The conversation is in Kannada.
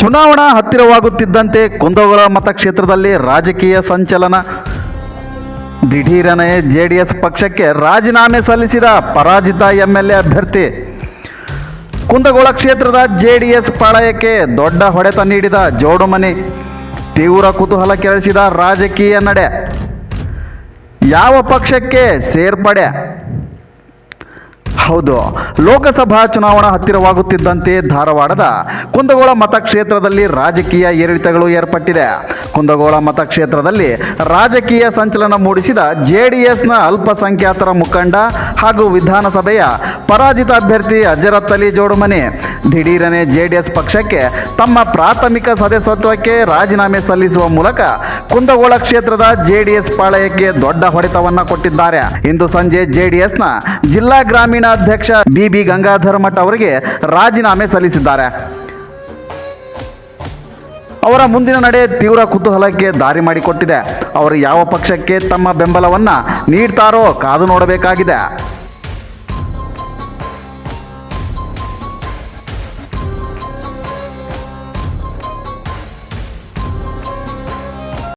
ಚುನಾವಣಾ ಹತ್ತಿರವಾಗುತ್ತಿದ್ದಂತೆ ಕುಂದಗೋಳ ಮತಕ್ಷೇತ್ರದಲ್ಲಿ ರಾಜಕೀಯ ಸಂಚಲನ. ದಿಢೀರನೆ ಜೆಡಿಎಸ್ ಪಕ್ಷಕ್ಕೆ ರಾಜೀನಾಮೆ ಸಲ್ಲಿಸಿದ ಪರಾಜಿತ ಎಂಎಲ್ಎ ಅಭ್ಯರ್ಥಿ. ಕುಂದಗೋಳ ಕ್ಷೇತ್ರದ ಜೆಡಿಎಸ್ ಪಾಳಯಕ್ಕೆ ದೊಡ್ಡ ಹೊಡೆತ ನೀಡಿದ ಜೋಡುಮನಿ. ತೀವ್ರ ಕುತೂಹಲ ಕೆರಳಿಸಿದ ರಾಜಕೀಯ ನಡೆ. ಯಾವ ಪಕ್ಷಕ್ಕೆ ಸೇರ್ಪಡೆ? ಹೌದು. ಲೋಕಸಭಾ ಚುನಾವಣಾ ಹತ್ತಿರವಾಗುತ್ತಿದ್ದಂತೆ ಧಾರವಾಡದ ಕುಂದಗೋಳ ಮತಕ್ಷೇತ್ರದಲ್ಲಿ ರಾಜಕೀಯ ಏರಿಳಿತಗಳು ಏರ್ಪಟ್ಟಿದೆ. ಕುಂದಗೋಳ ಮತಕ್ಷೇತ್ರದಲ್ಲಿ ರಾಜಕೀಯ ಸಂಚಲನ ಮೂಡಿಸಿದ ಜೆಡಿಎಸ್ನ ಅಲ್ಪಸಂಖ್ಯಾತರ ಮುಖಂಡ ಹಾಗೂ ವಿಧಾನಸಭೆಯ ಪರಾಜಿತ ಅಭ್ಯರ್ಥಿ ಅಜರತ್ ಅಲಿ ಜೋಡುಮನಿ ದಿಢೀರನೆ ಜೆಡಿಎಸ್ ಪಕ್ಷಕ್ಕೆ ತಮ್ಮ ಪ್ರಾಥಮಿಕ ಸದಸ್ಯತ್ವಕ್ಕೆ ರಾಜೀನಾಮೆ ಸಲ್ಲಿಸುವ ಮೂಲಕ ಕುಂದಗೋಳ ಕ್ಷೇತ್ರದ ಜೆಡಿಎಸ್ ಪಾಳಯಕ್ಕೆ ದೊಡ್ಡ ಹೊಡೆತವನ್ನ ಕೊಟ್ಟಿದ್ದಾರೆ. ಇಂದು ಸಂಜೆ ಜೆಡಿಎಸ್ನ ಜಿಲ್ಲಾ ಗ್ರಾಮೀಣ ಅಧ್ಯಕ್ಷ ಬಿಬಿ ಗಂಗಾಧರ ಮಠ ಅವರಿಗೆ ರಾಜೀನಾಮೆ ಸಲ್ಲಿಸಿದ್ದಾರೆ. ಅವರ ಮುಂದಿನ ನಡೆ ತೀವ್ರ ಕುತೂಹಲಕ್ಕೆ ದಾರಿ ಮಾಡಿಕೊಟ್ಟಿದೆ. ಅವರು ಯಾವ ಪಕ್ಷಕ್ಕೆ ತಮ್ಮ ಬೆಂಬಲವನ್ನ ನೀಡ್ತಾರೋ ಕಾದು ನೋಡಬೇಕಾಗಿದೆ.